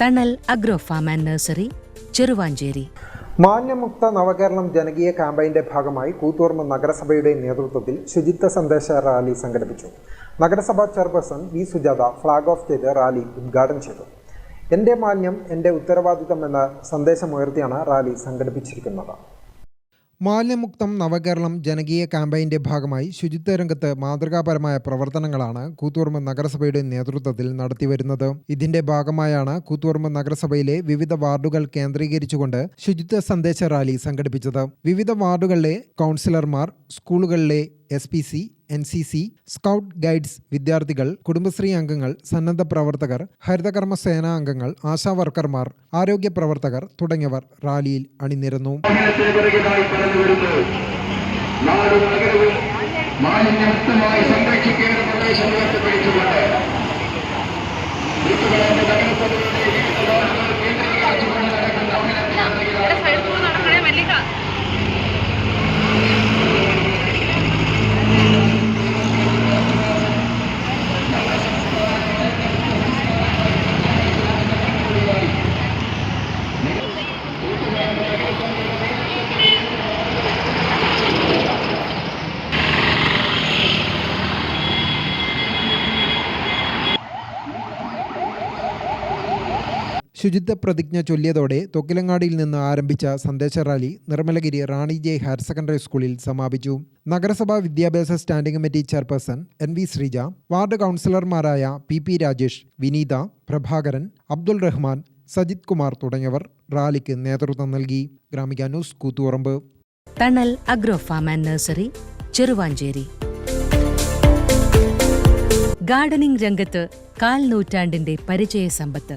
Thanal agro farm and nursery Cheruvanchery. മാലിന്യമുക്ത നവകേരളം ജനകീയ ക്യാമ്പയിന്റെ ഭാഗമായി കൂത്തുപറമ്പ് നഗരസഭയുടെ നേതൃത്വത്തിൽ ശുചിത്വ സന്ദേശ റാലി സംഘടിപ്പിച്ചു. നഗരസഭാ chairperson V Sujatha flag off ചെയ്ത് റാലി ഉദ്ഘാടനം ചെയ്തു. എന്റെ മാന്യം എന്റെ ഉത്തരവാദിത്തം എന്ന സന്ദേശമുയർത്തിയാണ് റാലി സംഘടിപ്പിച്ചിരിക്കുന്നത്. മാലിന്യമുക്തം നവകേരളം ജനകീയ ക്യാമ്പയിന്റെ ഭാഗമായി ശുചിത്വ രംഗത്ത് മാതൃകാപരമായ പ്രവർത്തനങ്ങളാണ് കൂത്തുപറമ്പ് നഗരസഭയുടെ നേതൃത്വത്തിൽ നടത്തിവരുന്നത്. ഇതിന്റെ ഭാഗമായാണ് കൂത്തുപറമ്പ് നഗരസഭയിലെ വിവിധ വാർഡുകൾ കേന്ദ്രീകരിച്ചുകൊണ്ട് ശുചിത്വ സന്ദേശ റാലി സംഘടിപ്പിച്ചത്. വിവിധ വാർഡുകളിലെ കൗൺസിലർമാർ സ്കൂളുകളിലെ S N C C scout guides വിദ്യാർത്ഥികൾ കുടുംബശ്രീ അംഗങ്ങൾ സന്നദ്ധ പ്രവർത്തകർ ഹരിതകർമ്മ സേനാ അംഗങ്ങൾ ആശാ വർക്കർമാർ ആരോഗ്യ പ്രവർത്തകർ തുടങ്ങിയവർ റാലിയിൽ അണിനിരന്നു. മാലിന്യമുക്തമായി സംരക്ഷിക്കേണ്ട പ്രദേശം ഉയർത്തിപ്പിടിച്ചുകൊണ്ട് ശുചിത്വ പ്രതിജ്ഞ ചൊല്ലിയതോടെ തൊക്കിലങ്ങാടിയിൽ നിന്ന് ആരംഭിച്ച സന്ദേശ rally Nirmalagiri Rani J higher secondary സ്കൂളിൽ സമാപിച്ചു. നഗരസഭാ വിദ്യാഭ്യാസ standing committee chairperson N V Sreeja ward കൗൺസിലർമാരായ പി പി രാജേഷ് വിനീത പ്രഭാകരൻ അബ്ദുൾ റഹ്മാൻ സജിത് കുമാർ തുടങ്ങിയവർ റാലിക്ക് നേതൃത്വം നൽകി. Gramika news Koothuparamba. Thanal agro farm and nursery Cheruvanchery. Gardening രംഗത്ത് കാൽ നൂറ്റാണ്ടിന്റെ പരിചയ സമ്പത്ത്.